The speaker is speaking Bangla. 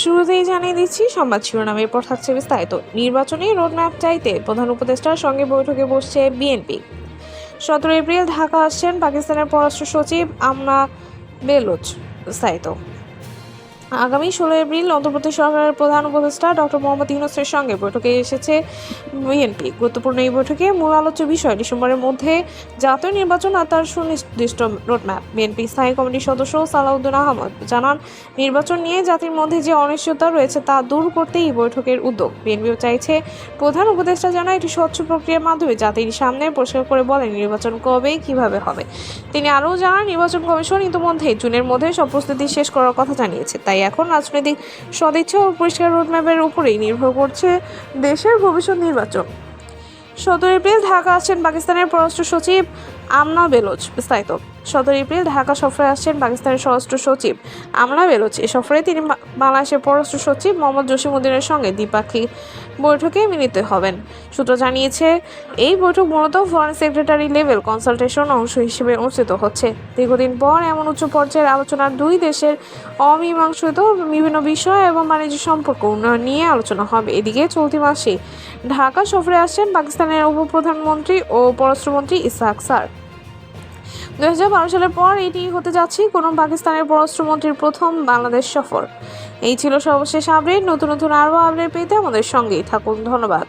শুরুতেই জানিয়ে দিচ্ছি, সংবাদ শিরোনামের এরপর থাকছে বিস্তারিত। নির্বাচনী রোডম্যাপ চাইতে প্রধান উপদেষ্টার সঙ্গে বৈঠকে বসছে বিএনপি সতেরো এপ্রিল ঢাকা আসছেন পাকিস্তানের পররাষ্ট্র সচিব আমনা বেলোচ বিস্তারিত। আগামী ষোলো এপ্রিল অন্ধ্রপ্রদেশ সরকারের প্রধান উপদেষ্টা ডক্টর মোহাম্মদ ইউনুসের সঙ্গে বৈঠকে এসেছে বিএনপি। গুরুত্বপূর্ণ এই বৈঠকে মূল আলোচ্য বিষয়, ডিসেম্বরের মধ্যে জাতীয় নির্বাচন আর তার সুনির্দিষ্ট রোডম্যাপ। বিএনপি স্থায়ী কমিটির সদস্য সালাউদ্দিন আহমদ জানান, নির্বাচন নিয়ে জাতির মধ্যে যে অনিশ্চয়তা রয়েছে তা দূর করতে এই বৈঠকের উদ্যোগ। বিএনপিও চাইছে প্রধান উপদেষ্টা যেন একটি স্বচ্ছ প্রক্রিয়ার মাধ্যমে জাতির সামনে পরিষ্কার করে বলেন নির্বাচন কবে, কীভাবে হবে। তিনি আরও জানান, নির্বাচন কমিশন ইতিমধ্যে জুনের মধ্যে সব প্রস্তুতি শেষ করার কথা জানিয়েছে, তাই এখন রাজনৈতিক সদিচ্ছা ও পরিষ্কার রোডম্যাপের উপরেই নির্ভর করছে দেশের ভবিষ্যৎ নির্বাচন। সতেরো এপ্রিল ঢাকা আসছেন পাকিস্তানের পররাষ্ট্র সচিব আমনা বেলোচ বিস্তারিত। সতেরো এপ্রিল ঢাকা সফরে আসছেন পাকিস্তানের স্বরাষ্ট্র সচিব আমনা বেলোচ এ সফরে তিনি বাংলাদেশের পররাষ্ট্র সচিব মোহাম্মদ জসিমুদ্দিনের সঙ্গে দ্বিপাক্ষিক বৈঠকে মিলিত হবেন। সূত্র জানিয়েছে, এই বৈঠক মূলত ফরেন সেক্রেটারি লেভেল কনসালটেশন অংশ হিসেবে অনুষ্ঠিত হচ্ছে। দীর্ঘদিন পর এমন উচ্চ পর্যায়ের আলোচনার দুই দেশের অমীমাংসিত বিভিন্ন বিষয় এবং বাণিজ্য সম্পর্ক উন্নয়ন নিয়ে আলোচনা হবে। এদিকে চলতি মাসে ঢাকা সফরে আসছেন পাকিস্তানের উপপ্রধানমন্ত্রী ও পররাষ্ট্রমন্ত্রী ইসাক সার দু হাজার বারো সালের পর এটি হতে যাচ্ছে কোনো পাকিস্তানের পররাষ্ট্রমন্ত্রীর প্রথম বাংলাদেশ সফর। এই ছিল সর্বশেষ আপডেট নতুন নতুন আরও আপডেট পেতে আমাদের সঙ্গেই থাকুন। ধন্যবাদ।